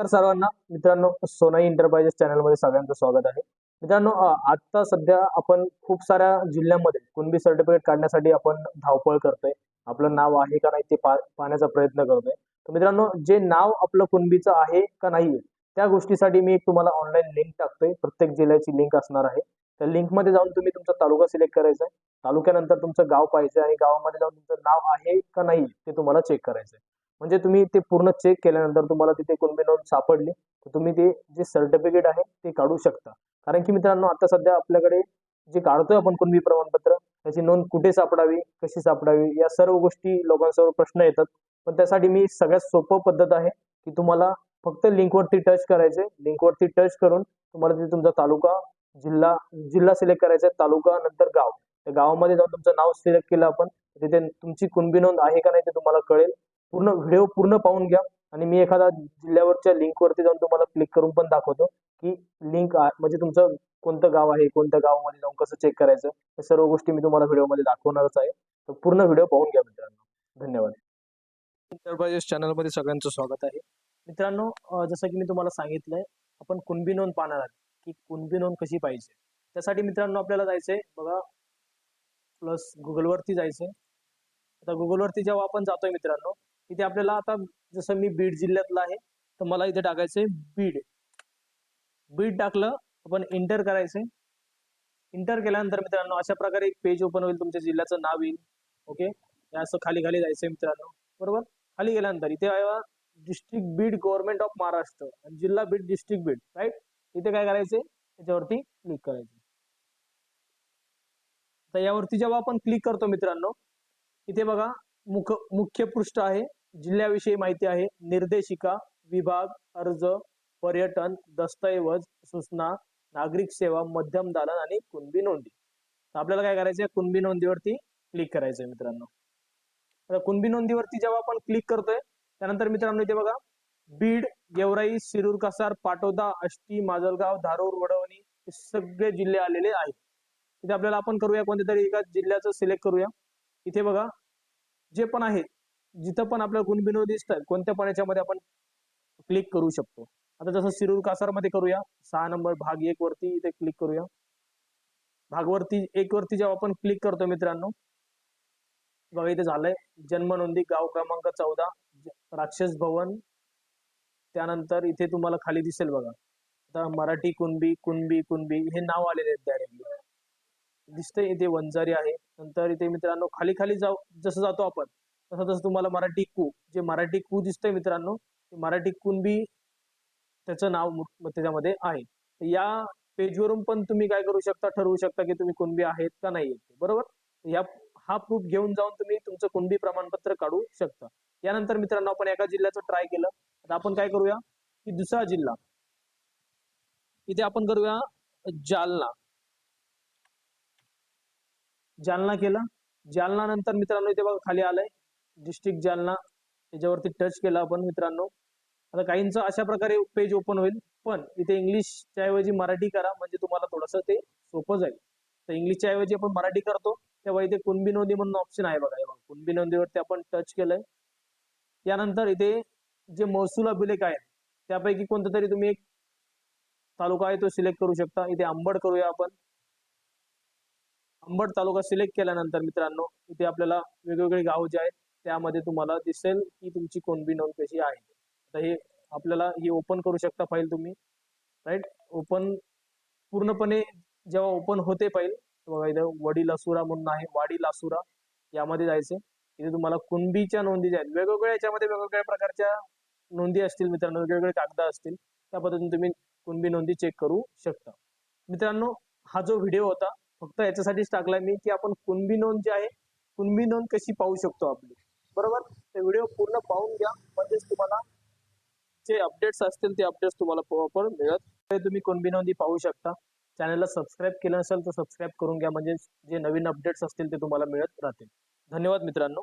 तर सर्वांना. मित्रांनो सोनाई इंटरप्राइजेस चॅनलमध्ये सगळ्यांचं स्वागत आहे. मित्रांनो आता सध्या आपण खूप साऱ्या जिल्ह्यांमध्ये कुणबी सर्टिफिकेट काढण्यासाठी आपण धावपळ करतोय. आपलं नाव आहे का नाही ते पाहण्याचा प्रयत्न करतोय. तर मित्रांनो जे नाव आपलं कुणबीचं आहे का नाही त्या गोष्टीसाठी मी एक तुम्हाला ऑनलाईन लिंक टाकतोय. प्रत्येक जिल्ह्याची लिंक असणार आहे. त्या लिंकमध्ये जाऊन तुम्ही तुमचा तालुका सिलेक्ट करायचा आहे. तालुक्यानंतर तुमचं गाव पाहिजे आणि गावामध्ये जाऊन तुमचं नाव आहे का नाही ते तुम्हाला चेक करायचं आहे. म्हणजे तुम्ही ते पूर्ण चेक केल्यानंतर तुम्हाला तिथे कुणबी नोंद सापडली तर तुम्ही ते जे सर्टिफिकेट आहे ते काढू शकता. कारण की मित्रांनो आता सध्या आपल्याकडे जे काढतोय आपण कुणबी प्रमाणपत्र त्याची नोंद कुठे सापडावी कशी सापडावी या सर्व गोष्टी लोकांसमोर प्रश्न येतात. पण त्यासाठी मी सगळ्यात सोपं पद्धत आहे की तुम्हाला फक्त लिंकवरती टच करायचे लिंकवरती टच करून तुम्हाला तिथे तुमचा तालुका जिल्हा जिल्हा सिलेक्ट करायचा आहे तालुका नंतर गाव. त्या गावामध्ये जाऊन तुमचं नाव सिलेक्ट केलं आपण तिथे तुमची कुणबी नोंद आहे का नाही ते तुम्हाला कळेल. पूर्ण व्हिडिओ पूर्ण पाहून घ्या. आणि मी एखादा जिल्ह्यावरच्या लिंकवरती जाऊन तुम्हाला क्लिक करून पण दाखवतो की लिंक म्हणजे तुमचं कोणतं गाव आहे कोणत्या गावामध्ये जाऊन कसं चेक करायचं या सर्व गोष्टी मी तुम्हाला व्हिडिओमध्ये दाखवणारच आहे. तर पूर्ण व्हिडिओ पाहून घ्या मित्रांनो. धन्यवाद. एंटरप्राइजेस चॅनलमध्ये सगळ्यांचं स्वागत आहे. मित्रांनो जसं की मी तुम्हाला सांगितलंय आपण कुणबी नोंद पाहणार आहोत की कुणबी नोंद कशी पाहिजे. त्यासाठी मित्रांनो आपल्याला जायचंय बघा. प्लस गुगलवरती जायचंय. आता गुगलवरती जेव्हा आपण जातोय मित्रांनो इथे आपल्याला आता जसं मी बीड जिल्ह्यातला आहे तर मला इथे टाकायचंय बीड. बीड टाकलं आपण इंटर करायचंय. इंटर केल्यानंतर मित्रांनो अशा प्रकारे एक पेज ओपन होईल तुमच्या जिल्ह्याचं नाव येईल. ओके असं खाली खाली जायचंय मित्रांनो. बरोबर? खाली गेल्यानंतर इथे district Beed government of Maharashtra जिल्हा बीड डिस्ट्रिक्ट बीड राईट इथे काय करायचंय? त्याच्यावरती क्लिक करायचं तर यावरती जेव्हा आपण क्लिक करतो मित्रांनो इथे बघा मुख मुख्य पृष्ठ आहे. जिल्ह्याविषयी माहिती आहे. निर्देशिका विभाग अर्ज पर्यटन दस्तऐवज सूचना नागरिक सेवा मध्यम दालन आणि कुणबी नोंदी. तर आपल्याला काय करायचं आहे कुणबी नोंदीवरती क्लिक करायचंय मित्रांनो. आता कुणबी नोंदीवरती जेव्हा आपण क्लिक करतोय त्यानंतर मित्रांनो इथे बघा. बीड गेवराई शिरूर कासार पाटोदा आष्टी माजलगाव धारूर वडवणी हे सगळे जिल्हे आलेले आहेत. इथे आपल्याला आपण करूया कोणत्या तरी एका जिल्ह्याचं सिलेक्ट करूया. इथे बघा. जे पण आहेत जिथं पण आपल्याला कुणबी नोंदी दिसत कोणत्या पण याच्यामध्ये आपण क्लिक करू शकतो. आता जसं शिरूर कासारमध्ये करूया सहा नंबर भाग एक वरती इथे क्लिक करूया. भागवरती एक वरती जेव्हा आपण क्लिक करतो मित्रांनो बघा इथे झालंय. जन्म नोंदी गाव क्रमांक चौदा राक्षस भवन. त्यानंतर इथे तुम्हाला खाली दिसेल बघा. आता मराठी कुणबी कुणबी कुणबी हे नाव आलेले आहेत डायरेक्टली दिसतंय इथे वंजारी आहे. नंतर इथे मित्रांनो खाली खाली जाऊ जसं जातो आपण. तसं तसं तुम्हाला मराठी कू जे मराठी कू दिसतंय मित्रांनो मराठी कुणबी त्याचं नाव त्याच्यामध्ये आहे. या पेजवरून पण तुम्ही काय करू शकता ठरवू शकता की तुम्ही कुणबी आहेत का नाही बरोबर? या हा प्रूफ घेऊन जाऊन तुम्ही तुमचं कुणबी प्रमाणपत्र काढू शकता. यानंतर मित्रांनो आपण एका जिल्ह्याचं ट्राय केलं. आता आपण काय करूया की दुसरा जिल्हा. इथे आपण करूया जालना. जालना केलं. जालना नंतर मित्रांनो इथे बघा खाली आलंय. डिस्ट्रिक्ट जालना याच्यावरती टच केला आपण मित्रांनो. आता काहींचं अशा प्रकारे पेज ओपन होईल पण इथे इंग्लिशच्या ऐवजी मराठी करा म्हणजे तुम्हाला थोडंसं ते सोपं जाईल. तर इंग्लिशच्या ऐवजी आपण मराठी करतो तेव्हा इथे कुणबी नोंदी म्हणून ऑप्शन आहे बघा बघा. कुणबी नोंदीवरती आपण टच केलंय. यानंतर इथे जे महसूल अभिलेख आहेत त्यापैकी कोणतं तरी तुम्ही एक तालुका आहे तो सिलेक्ट करू शकता. इथे आंबड करूया आपण. अंबड तालुका सिलेक्ट केल्यानंतर मित्रांनो इथे आपल्याला वेगवेगळे गाव जे आहेत त्यामध्ये तुम्हाला दिसेल की तुमची कोणबी नोंद कशी आहे. आता हे आपल्याला ही ओपन करू शकता फाईल तुम्ही राईट ओपन पूर्णपणे जेव्हा ओपन होते फाईल बघा इथं वडी लासुरा म्हणून आहे वाडी लासुरा यामध्ये जायचे. इथे तुम्हाला कुणबीच्या नोंदी ज्या आहेत वेगवेगळ्या याच्यामध्ये वेगवेगळ्या प्रकारच्या नोंदी असतील मित्रांनो वेगवेगळे कागद असतील त्या पद्धतीने तुम्ही कुणबी नोंदी चेक करू शकता. मित्रांनो हा जो व्हिडिओ होता फक्त याच्यासाठीच टाकलाय मी की आपण कुणबी नोंद जी आहे कुणबी नोंद कशी पाहू शकतो आपली? बरोबर? ते व्हिडिओ पूर्ण पाहून घ्या. म्हणजेच तुम्हाला जे अपडेट्स असतील ते अपडेट्स तुम्हाला प्रॉपर मिळत. तुम्ही कोणबी नोंदी पाहू शकता. चॅनलला सबस्क्राईब केलं असेल तर सबस्क्राईब करून घ्या. म्हणजे जे नवीन अपडेट्स असतील ते तुम्हाला मिळत राहतील. धन्यवाद मित्रांनो.